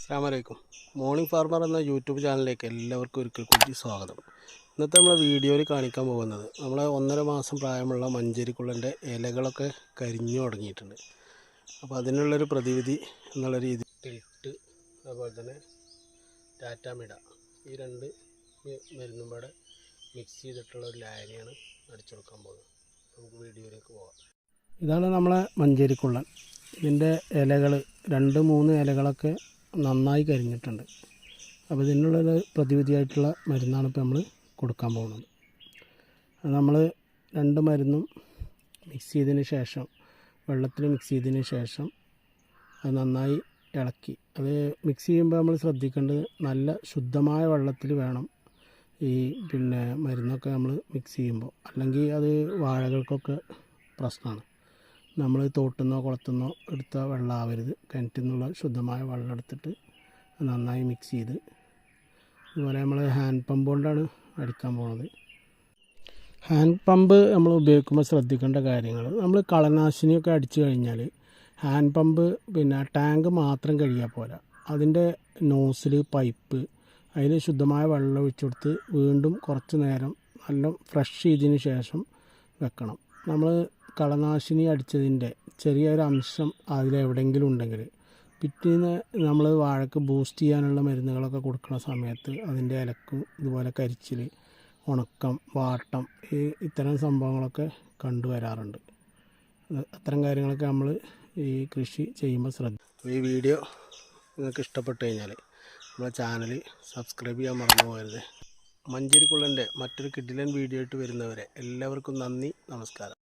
അസ്സാം വലൈക്കും morning farmer എന്ന യൂട്യൂബ് ചാനലിലേക്ക് എല്ലാവർക്കും ഒരിക്കൽ കൂടി സ്വാഗതം. ഇന്നത്തെ നമ്മളെ വീഡിയോയിൽ കാണിക്കാൻ പോകുന്നത് നമ്മളെ ഒന്നര മാസം പ്രായമുള്ള മഞ്ചേരിക്കുള്ളന്റെ ഇലകളൊക്കെ കരിഞ്ഞു തുടങ്ങിയിട്ടുണ്ട്. അപ്പോൾ അതിനുള്ളൊരു പ്രതിവിധി എന്നുള്ള രീതി ടിൽട്ട് അതുപോലെ തന്നെ ടാറ്റാമിഡ ഈ രണ്ട് മരുന്നും കൂടെ മിക്സ് ചെയ്തിട്ടുള്ള ഒരു ലായനിയാണ് അടിച്ചു കൊടുക്കാൻ പോകുന്നത്. നമുക്ക് വീഡിയോയിലേക്ക് പോകാം ഇതാണ് നമ്മളെ മഞ്ചേരിക്കുള്ളൻ. ഇതിന്റെ ഇലകൾ രണ്ട് മൂന്ന് ഇലകളൊക്കെ നന്നായി കരിഞ്ഞിട്ടുണ്ട്. അപ്പോൾ ഇതിനുള്ള പ്രതിവിധിയായിട്ടുള്ള മരുന്നാണ് ഇപ്പോൾ നമ്മൾ കൊടുക്കാൻ പോകുന്നത്. നമ്മൾ രണ്ട് മരുന്നും മിക്സ് ചെയ്തതിന് ശേഷം വെള്ളത്തിൽ മിക്സ് ചെയ്തതിന് ശേഷം അത് നന്നായി ഇളക്കി. അത് മിക്സ് ചെയ്യുമ്പോൾ നമ്മൾ ശ്രദ്ധിക്കേണ്ടത് നല്ല ശുദ്ധമായ വെള്ളത്തിൽ വേണം ഈ പിന്നെ മരുന്നൊക്കെ നമ്മൾ മിക്സ് ചെയ്യുമ്പോൾ. അല്ലെങ്കിൽ അത് വാഴകൾക്കൊക്കെ പ്രശ്നമാണ്. നമ്മൾ തോട്ടുന്നോ കുളത്തുനിന്നോ എടുത്ത വെള്ളം ആവരുത് കിണറ്റിൽ നിന്നുള്ള ശുദ്ധമായ വെള്ളം എടുത്തിട്ട് നന്നായി മിക്സ് ചെയ്ത് അതുപോലെ നമ്മൾ ഹാൻഡ് പമ്പ് കൊണ്ടാണ് അടിക്കാൻ പോകുന്നത് ഹാൻഡ് പമ്പ് നമ്മൾ ഉപയോഗിക്കുമ്പോൾ ശ്രദ്ധിക്കേണ്ട കാര്യങ്ങൾ നമ്മൾ കളനാശിനിയൊക്കെ അടിച്ചു കഴിഞ്ഞാൽ ഹാൻഡ് പമ്പ് പിന്നെ ടാങ്ക് മാത്രം കഴുകിയാൽ പോരാ. അതിന്റെ നോസിൽ പൈപ്പ് അതിൽ ശുദ്ധമായ വെള്ളം ഒഴിച്ചു കൊടുത്ത് വീണ്ടും കുറച്ച് നേരം നല്ല ഫ്രഷ് ചെയ്തതിന് ശേഷം വെക്കണം. നമ്മൾ കളനാശിനി അടിച്ചതിന്റെ ചെറിയൊരു അംശം അതിലെവിടെയെങ്കിലും ഉണ്ടെങ്കിൽ പിറ്റേന്ന് നമ്മൾ വാഴക്ക് ബൂസ്റ്റ് ചെയ്യാനുള്ള മരുന്നുകളൊക്കെ കൊടുക്കുന്ന സമയത്ത് അതിന്റെ ഇലക്കും ഇതുപോലെ കരിച്ചിൽ ഉണക്കം വാട്ടം ഈ ഇത്തരം സംഭവങ്ങളൊക്കെ കണ്ടുവരാറുണ്ട് അത്തരം കാര്യങ്ങളൊക്കെ നമ്മൾ ഈ കൃഷി ചെയ്യുമ്പോൾ ശ്രദ്ധ ഈ വീഡിയോ നിങ്ങൾക്ക് ഇഷ്ടപ്പെട്ടു കഴിഞ്ഞാൽ നമ്മുടെ ചാനൽ സബ്സ്ക്രൈബ് ചെയ്യാൻ മറന്നു പോകരുത്. മഞ്ചേരിക്കുള്ളന്റെ മറ്റൊരു കിഡിലൻ വീഡിയോ ആയിട്ട് വരുന്നവരെ എല്ലാവർക്കും നന്ദി നമസ്കാരം.